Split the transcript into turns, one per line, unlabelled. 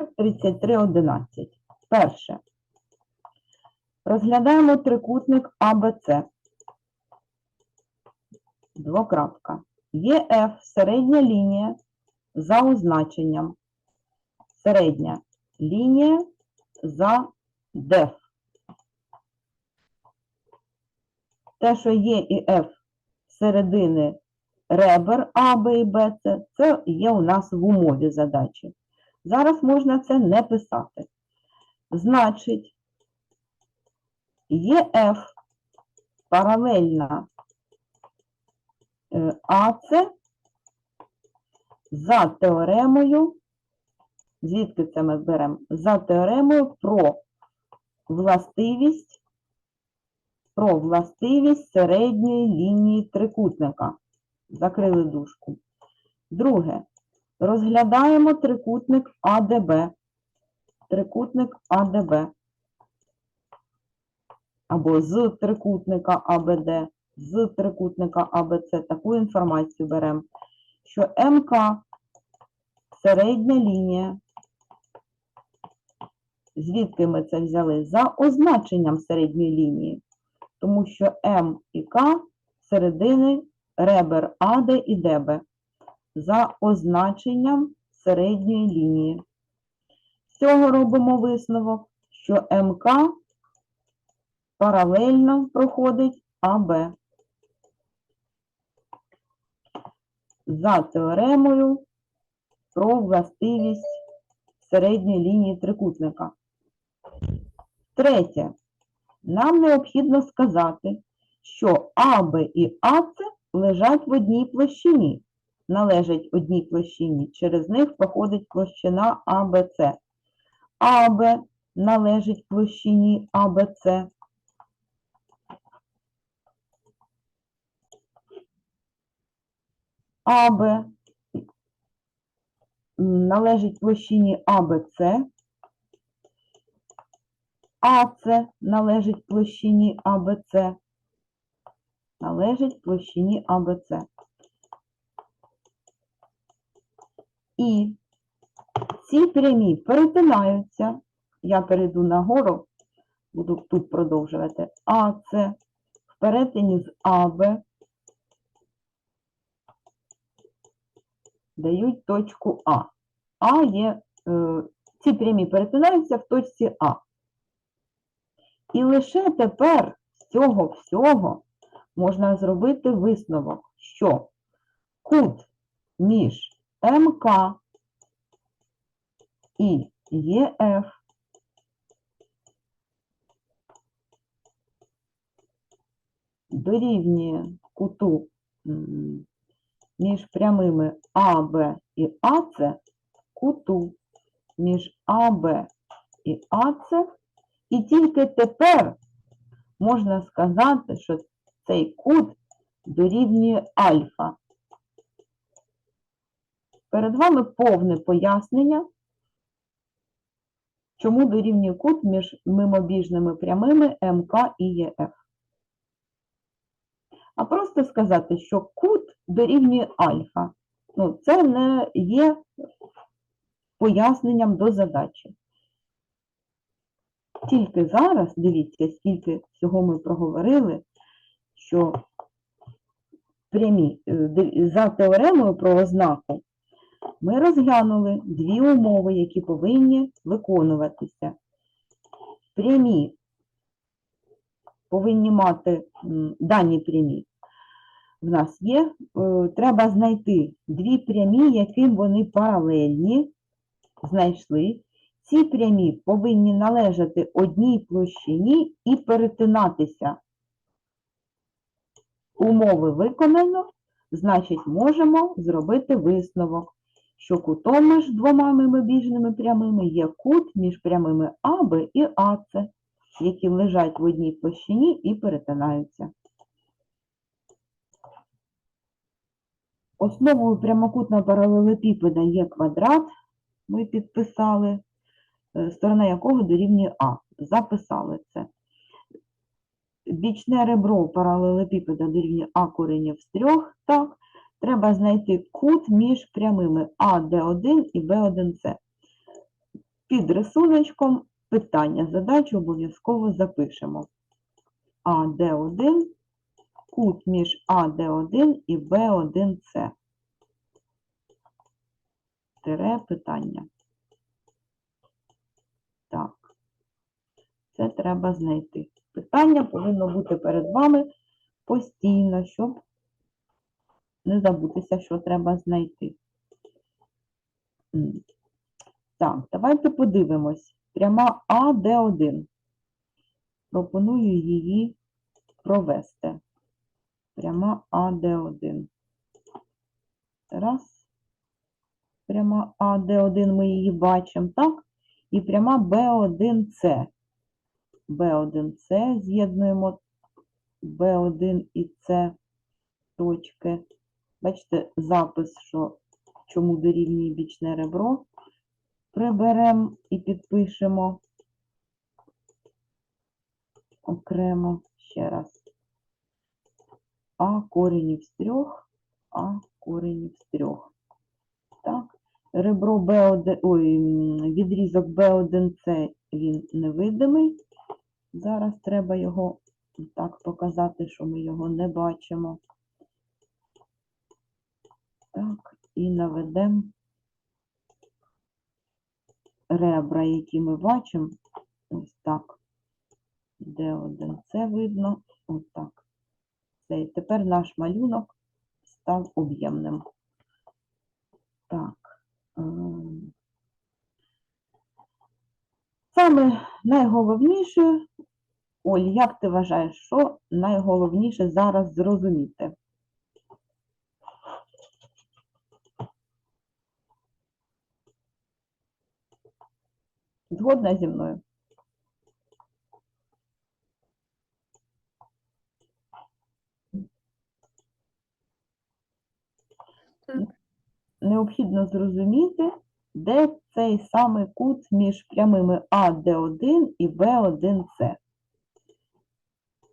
Номер 3311. Перше. Розглядаємо трикутник АБЦ. Двокрапка. ЄФ середня лінія за означенням. Середня лінія за ДЕФ. Те, що є і F середини ребер А, Б і Б, це, це є у нас в умові задачі. Зараз можна це не писати. Значить, ЄФ паралельна е, АЦ за теоремою, звідки це ми беремо? За теоремою про властивість, про властивість середньої лінії трикутника. Закрили дужку. Друге. Розглядаємо трикутник АДБ. Трикутник АДБ. Або з трикутника АБД, з трикутника АБЦ. Таку інформацію беремо, що МК середня лінія. Звідки ми це взяли? За означенням середньої лінії. Тому що М і К середини ребер АД і ДБ за означенням середньої лінії. З цього робимо висновок, що МК паралельно проходить АБ. За теоремою про властивість середньої лінії трикутника. Третє. Нам необхідно сказати, що АБ і АЦ лежать в одній площині належать одній площині, через них проходить площина АБЦ. АБ належить площині АБЦ. АБ належить площині АБЦ. АЦ належить площині АБЦ. Належить площині АБЦ. І ці прямі перетинаються. Я перейду нагору, буду тут продовжувати. А це в перетині з АБ дають точку А. А є, е, ці прямі перетинаються в точці А. І лише тепер з цього всього можна зробити висновок, що кут між МК. І ЄФ дорівнює куту між прямими АБ і АЦ, куту між АБ і АЦ, і тільки тепер можна сказати, що цей кут дорівнює альфа. Перед вами повне пояснення, чому дорівнює кут між мимобіжними прямими МК і ЄФ. А просто сказати, що кут дорівнює альфа. Ну, це не є поясненням до задачі. Тільки зараз, дивіться, скільки всього ми проговорили, що прямі, е, за теоремою про ознаку ми розглянули дві умови, які повинні виконуватися. Прямі повинні мати дані прямі. В нас є, е, треба знайти дві прямі, яким вони паралельні. Знайшли. Ці прямі повинні належати одній площині і перетинатися. Умови виконано, значить, можемо зробити висновок, що кутом між двома мимобіжними прямими є кут між прямими АБ і АЦ, які лежать в одній площині і перетинаються. Основою прямокутного паралелепіпеда є квадрат, ми підписали, е, сторона якого дорівнює А. Записали це. Бічне ребро паралелепіпеда дорівнює А коренів з трьох, так. Треба знайти кут між прямими АД1 і Б1С. під рисуночком питання, задачу обов'язково запишемо. АД1, кут між АД1 і Б1С. Тире питання. Так. Це треба знайти. Питання повинно бути перед вами постійно, щоб не забутися, що треба знайти. Так, давайте подивимось. Пряма АД1. Пропоную її провести. Пряма АД1. Раз. Пряма АД1 ми її бачимо, так? І пряма Б1С. Б1С з'єднуємо Б1 і С точки. Бачите, запис, що чому дорівнює бічне ребро. Приберемо і підпишемо окремо ще раз. А коренів з трьох, А коренів з трьох. Так, ребро Б1, ой, відрізок Б1С, він невидимий. Зараз треба його так показати, що ми його не бачимо. Так, і наведемо ребра, які ми бачимо. Ось так. Д1 це видно. Ось так. Це і тепер наш малюнок став об'ємним. Так. ем. Саме найголовніше, Оль, як ти вважаєш, що найголовніше зараз зрозуміти? Згодна зі мною? Необхідно зрозуміти, де цей самий кут між прямими АД1 і Б1С.